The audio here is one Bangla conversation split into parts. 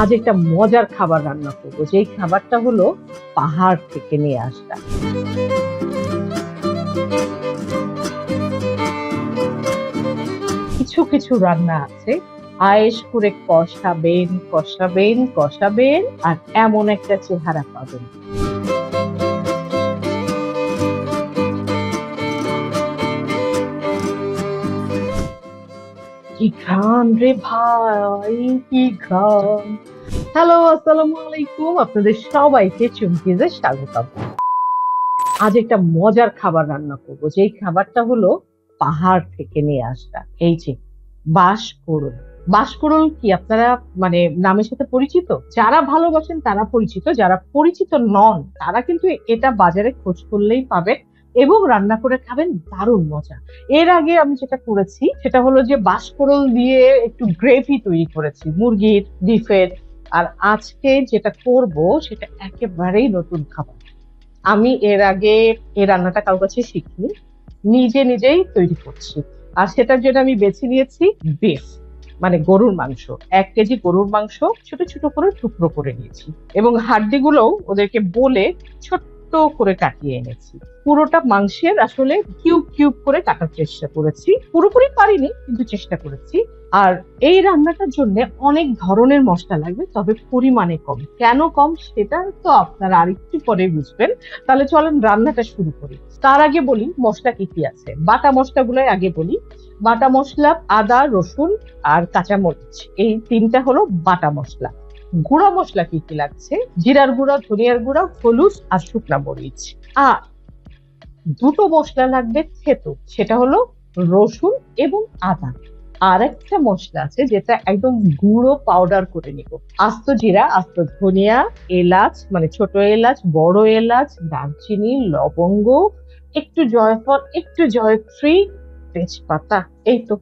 আজ একটা মজার খাবার রান্না করব। যেই খাবারটা হলো পাহাড় থেকে নিয়ে আসা। কিছু কিছু রান্না আছে। আয়েস করে কষাবেন কষাবেন কষাবেন, আর এমন একটা চেহারা পাবেন। ঘ্রাণ রে ভাই, কি ঘ্রাণ হ্যালো আসসালামু আলাইকুম। আপনাদের সবাইকে চুমকিজে স্বাগতম। আজ একটা মজার খাবার রান্না করব। যেই খাবারটা হলো পাহাড় থেকে নিয়ে আসা। এই যে, বাঁশকোড়ল। বাঁশকোড়ল কি আপনারা মানে নামের সাথে পরিচিত? যারা ভালোবাসেন তারা পরিচিত, যারা পরিচিত নন, তারা কিন্তু এটা বাজারে খোঁজ করলেই পাবেন। এবং রান্না করে খাবেন, দারুণ মজা। এর আগে আমি যেটা করেছি, সেটা হলো যে বাঁশকোড়ল দিয়ে একটু গ্রেভি তৈরি করেছি, মুরগির বিফের আর আজকে যেটা করব, সেটা একেবারেই নতুন খাবার। আমি এর আগে এই রান্নাটা কারোর কাছে শিখিনি, নিজে নিজেই তৈরি করছি। আর সেটার জন্য আমি বেছে নিয়েছি বিফ মানে গরুর মাংস। এক কেজি গরুর মাংস ছোট ছোট করে টুকরো করে নিয়েছি। এবং হাড্ডিগুলোও ওদেরকে বলে ছোট্ট করে কাটিয়ে এনেছি। পুরোটা মাংসের আসলে কিউব কিউব করে কাটার চেষ্টা করেছি। পুরোপুরি পারিনি, কিন্তু চেষ্টা করেছি। আর এই রান্নাটার জন্য অনেক ধরনের মশলা লাগবে, তবে পরিমাণে কম। কেন কম সেটা তো আপনারা আরেকটু পরে বুঝবেন। তাহলে চলেন রান্নাটা শুরু করি। তার আগে বলি, মশলা কি কি আছে? বাটা মশলাগুলোই আগে বলি। বাটা মশলা, আদা, রসুন আর কাঁচামরিচ। এই তিনটা হলো বাটা মশলা। গুঁড়া মশলা কি কি লাগছে? জিরার গুঁড়া, ধনিয়ার গুঁড়া, হলুদ আর শুকনা মরিচ। আর দুটো মশলা লাগবে থেতো, সেটা হলো রসুন এবং আদা। আর একটা মশলা আছে যেটা একদম গুঁড়ো পাউডার করে নিব। আস্ত জিরা, আস্ত ধনিয়া, এলাচ মানে ছোট এলাচ, বড় এলাচ, দারচিনি, লবঙ্গ, একটু জয়ফল, একটু জয়ত্রী, তেজপাতা, এই তো।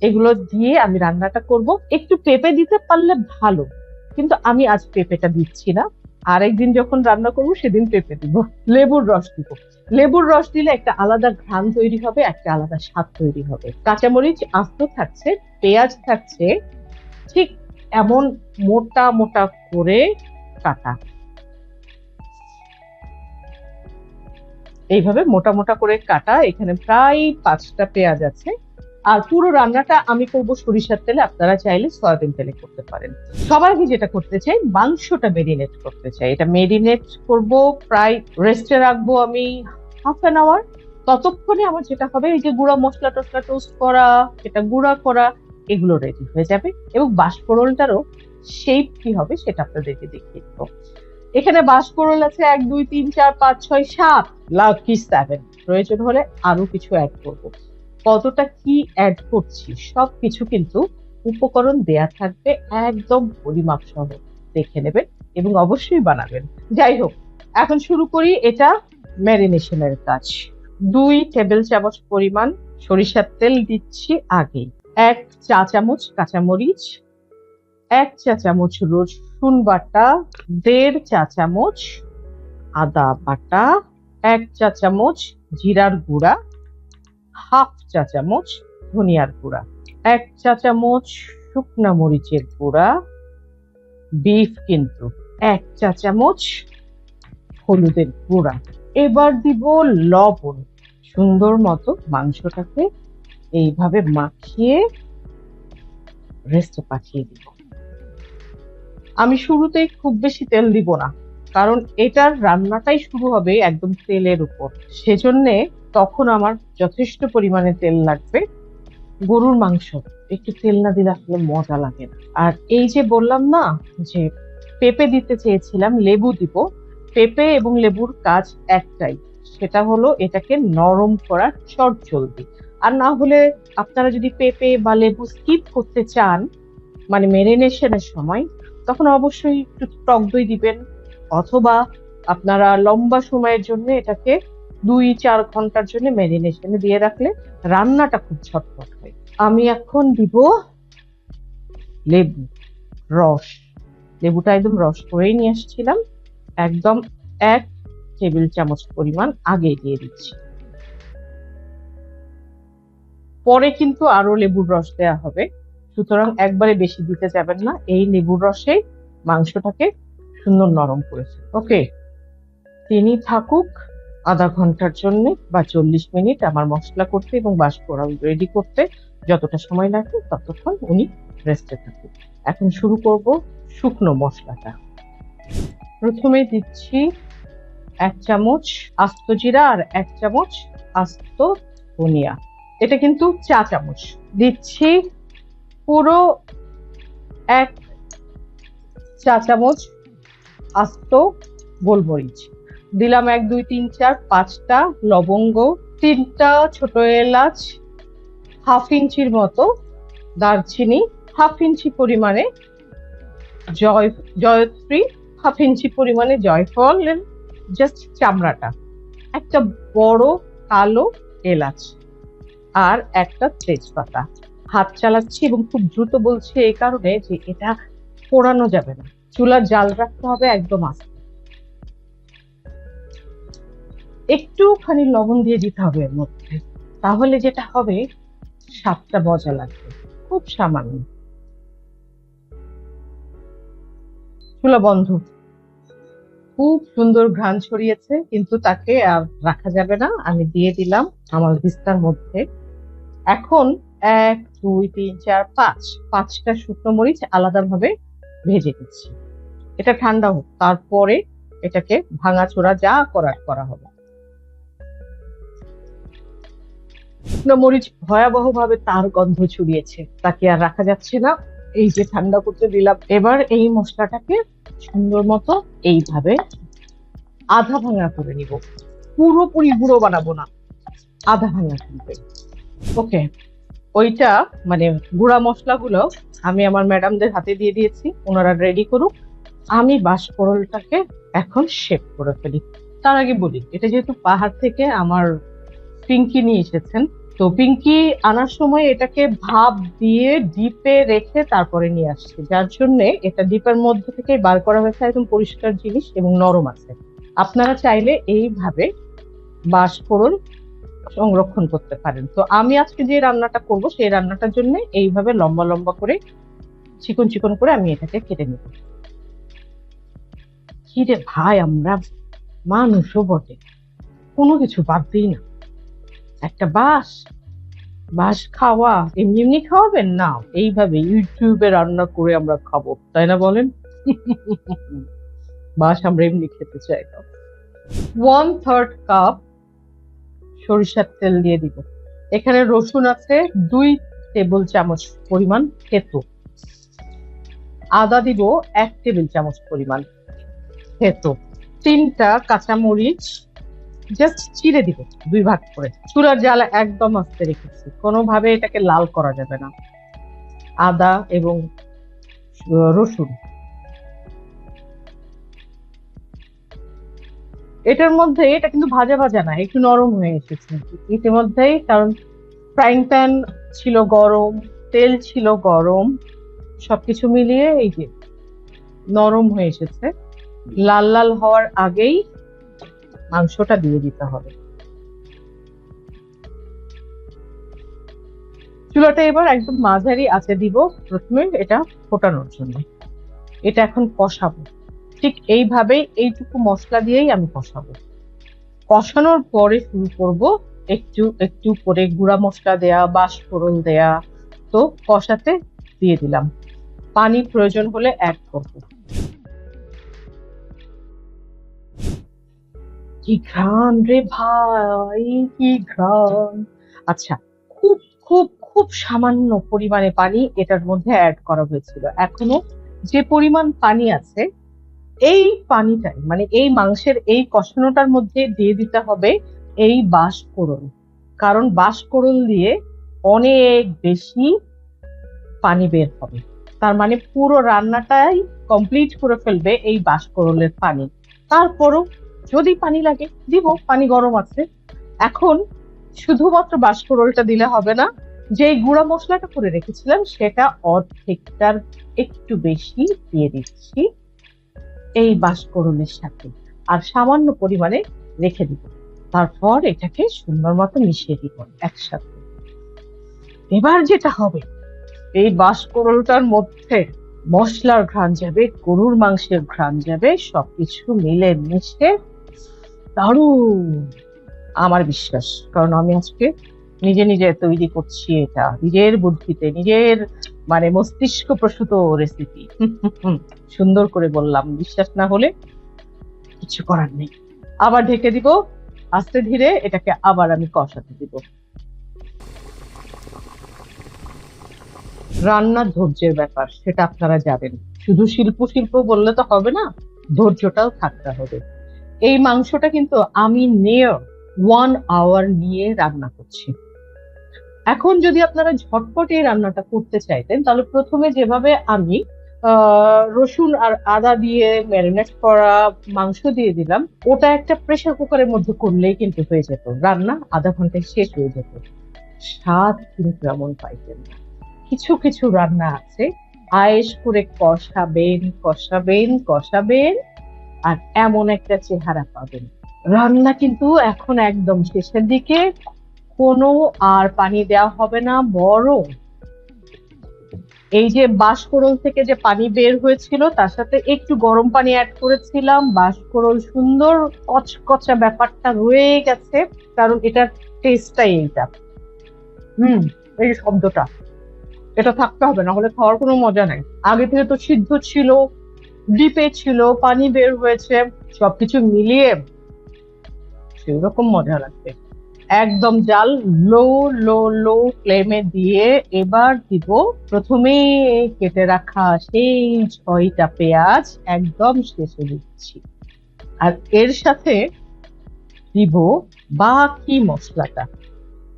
এগুলো দিয়ে আমি রান্নাটা করব। একটু পেঁপে দিতে পারলে ভালো। কিন্তু আমি আজ পেঁপেটা দিচ্ছি না। আরেকদিন যখন রান্না করব, সেদিন পেঁপে দিব। লেবুর রস দিব। লেবুর রস দিলে একটা আলাদা ঘ্রাণ তৈরি হবে, একটা আলাদা স্বাদ তৈরি হবে। কাঁচামরিচ আস্ত থাকছে, পেঁয়াজ থাকছে, ঠিক এমন মোটা মোটা করে কাটা। এইভাবে মোটা মোটা করে কাটা। এখানে প্রায় পাঁচটা পেঁয়াজ আছে। আর পুরো রান্নাটা আমি করব সরিষার তেলে, আপনারা চাইলে সয়াবিন তেলে করতে পারেন। সবার আগে যেটা করতে চাই, মাংসটা মেরিনেট করতে চাই। এটা মেরিনেট করব, প্রায় রেস্টে রাখব আমি হাফ অ্যান আওয়ার ততক্ষণে আমার যেটা হবে, এই যে গুঁড়া মশলা টসলা টোস্ট করা, এটা গুঁড়া করা, এগুলো রেডি হয়ে যাবে। এবং বাষ্পরোলটারও শেপ কি হবে সেটা আপনাদেরকে দেখিয়ে দেবো। এখানে বাষ্পরোল আছে এক, দুই, তিন, চার, পাঁচ, ছয়, সাত। লাভ কি সেভেন প্রয়োজন হলে আরও কিছু অ্যাড করব। কতটা কি অ্যাড করছি সব কিছু কিন্তু উপকরণ দেয়া থাকবে একদম পরিমাপ সহ দেখে নেবেন এবং অবশ্যই বানাবেন। যাই হোক, এখন শুরু করি এটা ম্যারিনেশনের কাজ। দুই টেবিল চামচ পরিমাণ সরিষার তেল দিচ্ছি আগে। এক চা চামচ কাঁচামরিচ, এক চা চামচ রসুন বাটা, দেড় চা চামচ আদা বাটা, এক চা চামচ জিরার গুঁড়া হাফ চা চামচ ধনিয়ার গুঁড়া, এক চা চামচ শুকনা মরিচের গুঁড়া, বিফ কিন্তু এক চা চামচ হলুদের গুঁড়া। এবার দিব লবণ। সুন্দর মতো মাংসটাকে এইভাবে মাখিয়ে রেস্টে পাঠিয়ে দিব। আমি শুরুতেই খুব বেশি তেল দিব না, কারণ এটার রান্নাটাই শুরু হবে একদম তেলের উপর। সেজন্যে তখন আমার যথেষ্ট পরিমাণে তেল লাগবে। গরুর মাংস, একটু তেল না দিলে আসলে মজা লাগে না। আর এই যে বললাম না, যে পেঁপে দিতে চেয়েছিলাম, লেবু দিব, পেঁপে এবং লেবুর কাজ একটাই, সেটা হলো এটাকে নরম করার চট জলদি। আর না হলে আপনারা যদি পেঁপে বা লেবু স্কিপ করতে চান মানে মেরিনেশনের সময়, তখন অবশ্যই একটু টক দই দিবেন, অথবা আপনারা লম্বা সময়ের জন্য এটাকে দুই চার ঘণ্টার জন্য ম্যারিনেশনে দিয়ে রাখলে রান্নাটা খুব ঝটপট হয়। আমি এখন দিব লেবু, রস। লেবুটা একদম রস করেই নিয়ে আসছিলাম একদম এক টেবিল চামচ পরিমাণ আগে দিয়ে দিচ্ছি। পরে কিন্তু আরও লেবুর রস দেওয়া হবে। সুতরাং একবারে বেশি দিতে যাবেন না। এই লেবুর রসে মাংসটাকে সুন্দর নরম করেছে। ওকে, তিনি থাকুক। আধা ঘণ্টার জন্য বা চল্লিশ মিনিট আমার মশলা করতে এবং বাষ্পরাল রেডি করতে যতটা সময় লাগে ততক্ষণ উনি রেস্টে থাকুক এখন শুরু করব শুকনো মশলাটা। প্রথমে দিচ্ছি এক চামচ আস্ত জিরা আর এক চামচ আস্ত ধনিয়া। এটা কিন্তু চা চামচ। দিচ্ছি পুরো এক চা চামচ আস্ত গোলমরিচ। দিলাম এক, দুই, তিন, চার, পাঁচটা লবঙ্গ, তিনটা ছোট এলাচ, হাফ ইঞ্চির মতো দারচিনি, হাফ ইঞ্চি পরিমাণে জয়, জয়ত্রী, হাফ ইঞ্চি পরিমাণে জয়ফল জাস্ট চামড়াটা। একটা বড় কালো এলাচ আর একটা তেজপাতা। হাত চালাচ্ছি এবং খুব দ্রুত বলছি এই কারণে যে এটা পোড়ানো যাবে না। চুলার জাল রাখতে হবে একদম আস্তে। একটুখানি লবণ দিয়ে দিতে হবে এর মধ্যে। তাহলে যেটা হবে, স্বাদটা মজা লাগবে। খুব সামান্য। চুলা বন্ধ। খুব সুন্দর ঘ্রাণ ছড়িয়েছে, কিন্তু তাকে আর রাখা যাবে না। আমি দিয়ে দিলাম আমার বিস্তার মধ্যে। এখন এক, দুই, তিন, চার, পাঁচ। পাঁচটা শুকনো মরিচ আলাদাভাবে ভেজে দিচ্ছি এটা ঠান্ডা হোক। তারপরে এটাকে ভাঙাচোরা যা করার করা হবে। শুকনো মরিচ ভয়াবহভাবে তার গন্ধ ছড়িয়েছে। তাকে আর রাখা যাচ্ছে না। এই যে ঠান্ডা করতে দিলাম। এবার এই মশলাটাকে সুন্দর মতো এইভাবে আধা ভাঙা করে নিব। পুরোপুরি গুঁড়ো বানাবো না। আধা ভাঙা করবে ওকে। ওইটা মানে গুঁড়া মশলাগুলো আমি আমার ম্যাডামদের হাতে দিয়ে দিয়েছি। ওনারা রেডি করুক। আমি বাঁশপরলটাকে এখন শেপ করে ফেলি। তার আগে বলি, এটা যেহেতু পাহাড় থেকে আমার পিঙ্কি নিয়ে এসেছেন তো পিঙ্কি আনার সময় এটাকে ভাপ দিয়ে ডিপে রেখে তারপরে নিয়ে আসছে, যার জন্য এটা ডিপের মধ্যে থেকে বার করা হয়েছে একদম পরিষ্কার জিনিস এবং নরম আছে। আপনারা চাইলে এইভাবে বাঁশফোড়ন সংরক্ষণ করতে পারেন। তো আমি আজকে যে রান্নাটা করব সেই রান্নাটার জন্য এইভাবে লম্বা লম্বা করে, চিকন চিকন করে আমি এটাকে কেটে নেব। কি রে ভাই, আমরা মানুষও বটে, কোনো কিছু বাদ দিই না। একটা বাস বাস খাওয়া, এমনি এমনি খাওয়াবেন? না, এইভাবে ইউটিউবে রান্না করে আমরা খাব, তাই না বলেন? বাস আমরা এমনি খেতে চাই না। ওয়ান থার্ড কাপ সরিষার তেল দিয়ে দিব। এখানে রসুন আছে, দুই টেবিল চামচ পরিমাণ থেতো। আদা দিব এক টেবিল চামচ পরিমাণ থেতো। তিনটা কাঁচামরিচ জাস্ট চিড়ে দিব, দুই ভাগ করে। চুলার জ্বালা একদম আস্তে রেখেছি। কোনোভাবে এটাকে লাল করা যাবে না। আদা এবং রসুন। এটার মধ্যে, এটা কিন্তু ভাজা ভাজা না, একটু নরম হয়ে এসেছে। ইতিমধ্যেই, কারণ ফ্রাইং প্যান ছিল গরম, তেল ছিল গরম, সবকিছু মিলিয়ে এই যে নরম হয়ে এসেছে। লাল লাল হওয়ার আগেই মাংসটা দিয়ে দিতে হবে। চুলাটা এবার একদম মাঝারি আছে দিব। প্রথমে এটা ফোটানোর জন্য। এটা এখন কষাবো। ঠিক এইভাবেই এইটুকু মশলা দিয়েই আমি কষাবো। কষানোর পরে শুরু করব একটু একটু করে গুঁড়া মশলা দেয়া বাষ্পরল দেয়া। তো কষাতে দিয়ে দিলাম। পানি প্রয়োজন হলে অ্যাড করব। কি ঘ্রাণ রে ভাই, কি ঘ্রাণ। আচ্ছা খুব খুব খুব সামান্য পরিমাণে পানি এটার মধ্যে অ্যাড করা হয়েছিল। এখনও যে পরিমাণ পানি আছে, এই পানিটাই মানে এই মাংসের এই কষানোটার মধ্যে দিয়ে দিতে হবে এই বাঁশফোড়ন কারণ বাঁশফোড়ন দিয়ে অনেক বেশি পানি বের হবে। তার মানে পুরো রান্নাটাই কমপ্লিট করে ফেলবে এই বাঁশফোড়নের পানি। তারপরও যদি পানি লাগে, দিব, পানি গরম আছে। এখন শুধুমাত্র বাষ্পরোলটা দিলে হবে না যে গুঁড়া মশলাটা করে রেখেছিলাম, সেটা অর্ধেকটার একটু বেশি দিয়ে দিচ্ছি এই বাষ্পরোলের সাথে। আর সামান্য পরিমাণে রেখে দিব। তারপর এটাকে সুন্দর মতো মিশিয়ে দিব একসাথে। এবার যেটা হবে, এই বাঁশকরলটার মধ্যে মশলার ঘ্রাণ যাবে, গরুর মাংসের ঘ্রাণ যাবে, সবকিছু মিলে মিশে দারুণ! আমার বিশ্বাস। কারণ আমি আজকে নিজে নিজে তৈরি করছি এটা। নিজের বুদ্ধিতে, নিজের মানে মস্তিষ্ক প্রসূত রেসিপি সুন্দর করে বললাম। বিশ্বাস না হলে কিছু করার নেই। আবার ঢেকে দিব। আস্তে ধীরে এটাকে আবার আমি কষাতে দিব। রান্নার ধৈর্যের ব্যাপার, সেটা আপনারা জানেন। শুধু শিল্প শিল্প বললে তো হবে না, ধৈর্যটাও থাকতে হবে। এই মাংসটা কিন্তু আমি নিয়ে ওয়ান আওয়ার নিয়ে রান্না করছি। এখন যদি আপনারা ঝটপট এই রান্নাটা করতে চাইতেন, তাহলে প্রথমে যেভাবে আমি রসুন আর আদা দিয়ে ম্যারিনেট করা মাংস দিয়ে দিলাম, ওটা একটা প্রেসার কুকারের মধ্যে করলেই কিন্তু হয়ে যেত। রান্না আধা ঘন্টায় শেষ হয়ে যেত। স্বাদ কিন্তু এমন পাইতেন কিছু কিছু রান্না আছে। আয়েস করে কষাবেন কষাবেন কষাবেন আর এমন একটা চেহারা পাবেন। রান্না কিন্তু এখন একদম শেষের দিকে। কোনো আর পানি দেওয়া হবে না, বরং এই যে বাঁশকরল থেকে যে পানি বের হয়েছিল, তার সাথে একটু গরম পানি অ্যাড করেছিলাম। বাঁশকরল সুন্দর কচকচা ব্যাপারটা রয়ে গেছে, কারণ এটার টেস্টটাই এইটা। হুম, এই শব্দটা। এটা থাকতে হবে না হলে খাওয়ার কোনো মজা নাই। আগে থেকে তো সিদ্ধ ছিল। ডিপে ছিল, পানি বের হয়েছে, সবকিছু মিলিয়ে সেরকম মজা লাগবে। একদম জাল, লো লো লো ফ্লেমে দিয়ে এবার দিব প্রথমে কেটে রাখা সেই ছয়টা পেঁয়াজ, একদম শেষে দিচ্ছি। আর এর সাথে দিব বাকি মশলাটা।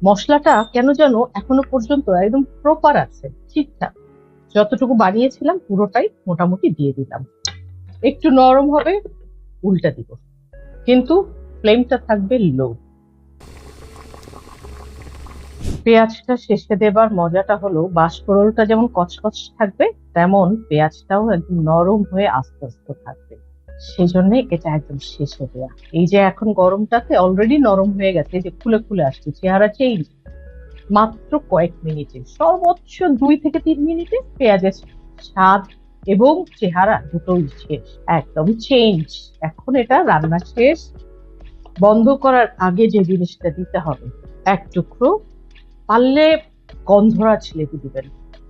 মশলাটা কেন যেন এখনও পর্যন্ত একদম প্রপার আছে, ঠিকঠাক। যতটুকু বানিয়েছিলাম, পুরোটাই মোটামুটি দিয়ে দিলাম। একটু নরম হবে, উল্টা দিব। কিন্তু ফ্লেমটা থাকবে লো। পেঁয়াজটা শেষে দেবার মজাটা হলো বাঁশকরলটা যেমন কচকচ থাকবে, তেমন পেঁয়াজটাও একদম নরম হয়ে আস্তে আস্তে থাকবে। সেই জন্য এটা একদম শেষে দেয়া। এই যে এখন গরমটাতে অলরেডি নরম হয়ে গেছে যে খুলে খুলে আসছে, চেহারা চেঞ্জ মাত্র কয়েক মিনিটে, সর্বোচ্চ দুই থেকে তিন মিনিটে পেঁয়াজের স্বাদ এবং চেহারা দুটোই শেষ একদম চেঞ্জ এখন এটা রান্না শেষ। বন্ধ করার আগে যে জিনিসটা দিতে হবে, এক টুকরো পারলে গন্ধরাজ লেবু দিবেন।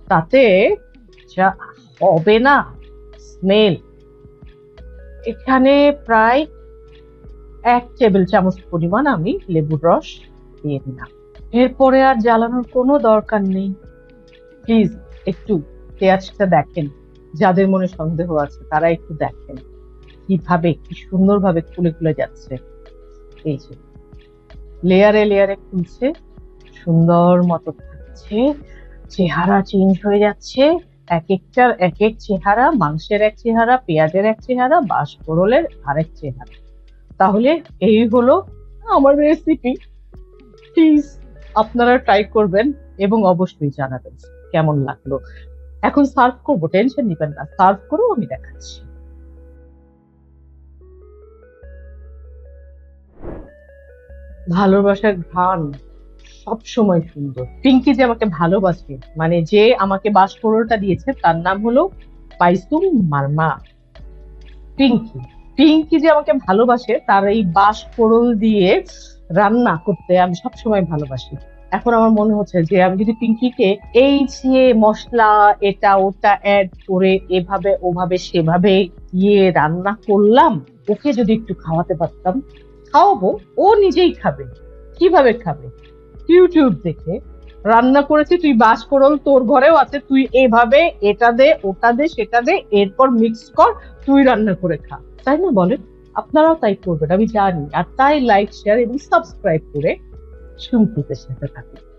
তাতে যা হবে না স্মেল এখানে প্রায় এক টেবিল চামচ পরিমাণ আমি লেবুর রস দিয়ে দিলাম। এরপরে আর জ্বালানোর কোনো দরকার নেই। প্লিজ একটু পেঁয়াজটা দেখেন। যাদের মনে সন্দেহ আছে, তারা একটু দেখেন। কীভাবে, কি সুন্দরভাবে খুলে খুলে যাচ্ছে। এই যে, লেয়ারে লেয়ারে খুলছে সুন্দর মতো থাকছে। চেহারা চেঞ্জ হয়ে যাচ্ছে। এক একটার এক এক চেহারা, মাংসের এক চেহারা, পেঁয়াজের এক চেহারা বাস বাঁশকরলের আরেক চেহারা। তাহলে এই হলো আমার রেসিপি প্লিজ আপনারা ট্রাই করবেন এবং অবশ্যই জানাবেন কেমন লাগল। এখন সার্ভ করব টেনশন নিবেন না। সার্ভ করেও আমি দেখাচ্ছি। ভালোবাসার ঘ্রাণ সব সময় সুন্দর। পিঙ্কি যে আমাকে ভালোবাসে মানে যে আমাকে বাঁশকরলটা দিয়েছে, তার নাম হলো পাইসুম মারমা। পিঙ্কি। পিঙ্কি যে আমাকে ভালোবাসে, তার এই বাঁশকরল দিয়ে রান্না করতে আমি সব সময় ভালোবাসি। এখন আমার মনে হচ্ছে যে আমি যদি পিঙ্কিকে এই যে মশলা, এটা, ওটা অ্যাড করে এভাবে, ওভাবে, সেভাবে দিয়ে রান্না করলাম, ওকে যদি একটু খাওয়াতে পারতাম, খাওয়াবো, ও নিজেই খাবে। কীভাবে খাবে? ইউটিউব দেখে, রান্না করেছি, তুই বাস করল, তোর ঘরেও আছে, তুই এভাবে, এটা দে, ওটা দে, সেটা দে, এরপর মিক্স কর, তুই রান্না করে খা। তাই না বলেন? আপনারাও তাই করবেন, আমি জানি। আর তাই লাইক শেয়ার এবং সাবস্ক্রাইব করে সুমকিতের সাথে থাকুন।